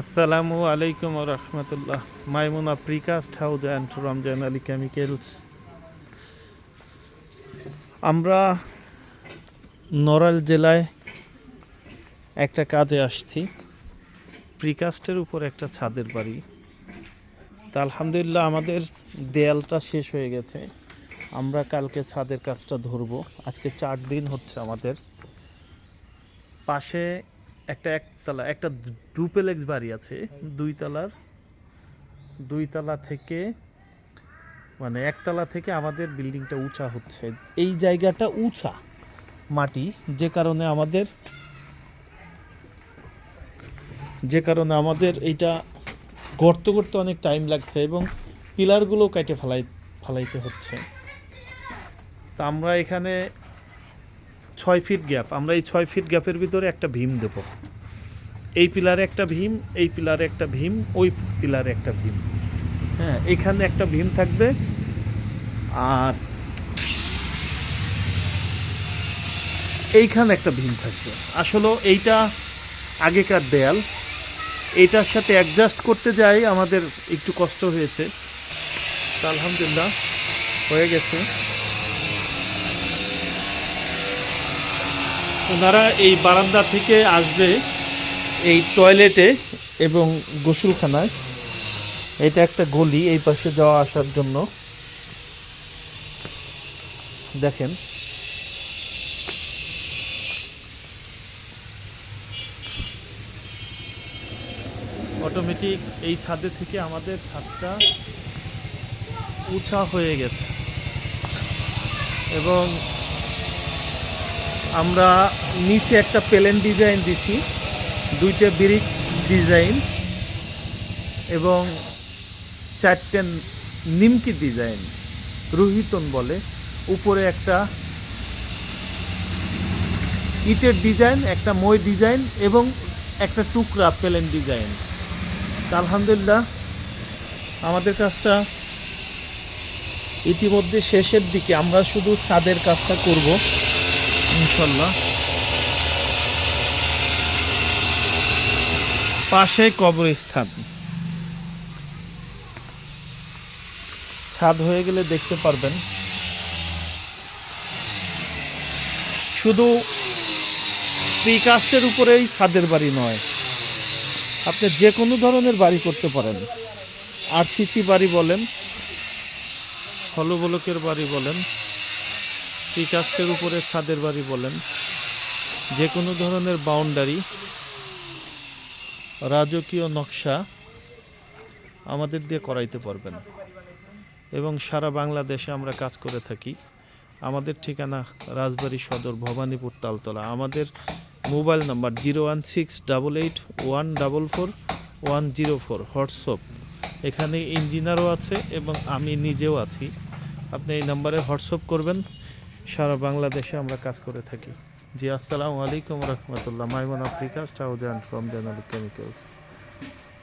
আসসালামু আলাইকুম রহমতুল্লাহ। Maimuna precast house and Ramzan Ali chemicals. আমরা নড়াইল জেলায় একটা কাজে আসছি। প্রিকাস্টের উপর একটা ছাদের বাড়ি। তা আলহামদুলিল্লাহ আমাদের দেয়ালটা শেষ হয়ে গেছে। আমরা কালকে ছাদের কাজটা ধরবো। আজকে চার দিন হচ্ছে আমাদের। পাশে একটা একতলা, একটা ডুপ্লেক্স বাড়ি আছে দুই তলার দুই তলা থেকে মানে একতলা থেকে আমাদের বিল্ডিংটা উঁচা হচ্ছে। এই জায়গাটা উঁচা মাটি, যে কারণে আমাদের, যে কারণে আমাদের এইটা গর্ত করতে অনেক টাইম লাগছে এবং পিলারগুলো কেটে ফেলাই, ফেলাইতে হচ্ছে। তা আমরা এখানে ছয় ফিট গ্যাপ আমরা এই ছয় ফিট গ্যাপের ভিতরে একটা ভীম দেব। এই পিলারে একটা ভীম, এই পিলারে একটা ভীম, ওই পিলারে একটা ভীম। হ্যাঁ এখানে একটা ভীম থাকবে। আর এইখানে একটা ভীম থাকবে। আসলে এইটা আগেকার দেয়াল। এইটার সাথে অ্যাডজাস্ট করতে যাই, আমাদের একটু কষ্ট হয়েছে। আলহামদুলিল্লাহ, হয়ে গেছে। ওনারা এই বারান্দা থেকে আসবে এই টয়লেটে এবং গোসলখানায়। এটা একটা গলি এই পাশে যাওয়া আসার জন্য। দেখেন। অটোমেটিক এই ছাদে থেকে আমাদের ছাদটা উঁচা হয়ে গেছে। এবং আমরা নিচে একটা প্লেন ডিজাইন দিছি, দুইটা ব্রিক ডিজাইন এবং চারটে নিমকি ডিজাইন, রোহিতন বলে। উপরে একটা ইটের ডিজাইন, একটা মই ডিজাইন এবং একটা টুকরা প্লেন ডিজাইন। আলহামদুলিল্লাহ, আমাদের কাজটা ইতিমধ্যে শেষের দিকে, আমরা শুধু ছাদের কাজটা করব। ইনশাল্লাহ। পাশে কবরস্থান। ছাদ হয়ে গেলে দেখতে পারবেন। শুধু প্রিকাস্টের উপরেই ছাদের বাড়ি নয়, আপনি যে কোনো ধরনের বাড়ি করতে পারেন। আরসিসি বাড়ি বলেন হলবলকের বাড়ি বলেন প্রিকাস্টের উপরে ছাদের বাড়ি বলেন, যে কোনো ধরনের বাউন্ডারি রাজকীয় নকশা আমাদের দিয়ে করাইতে পারবেন। এবং সারা বাংলাদেশে আমরা কাজ করে থাকি। আমাদের ঠিকানা রাজবাড়ী সদর, ভবানীপুর, তালতলা। আমাদের mobile number zero one six double eight one double four one zero four, WhatsApp. এখানে ইঞ্জিনিয়ারও আছে এবং আমি নিজেও আছি। আপনি এই নাম্বারে হোয়াটসঅ্যাপ করবেন। সারা বাংলাদেশে আমরা কাজ করে থাকি। জি, আসসালামু আলাইকুম রহমতুল্লাহ। মাইমন আফ্রিকা স্টাউজ অ্যান্ড ফ্রম জেনারেল কেমিক্যালস।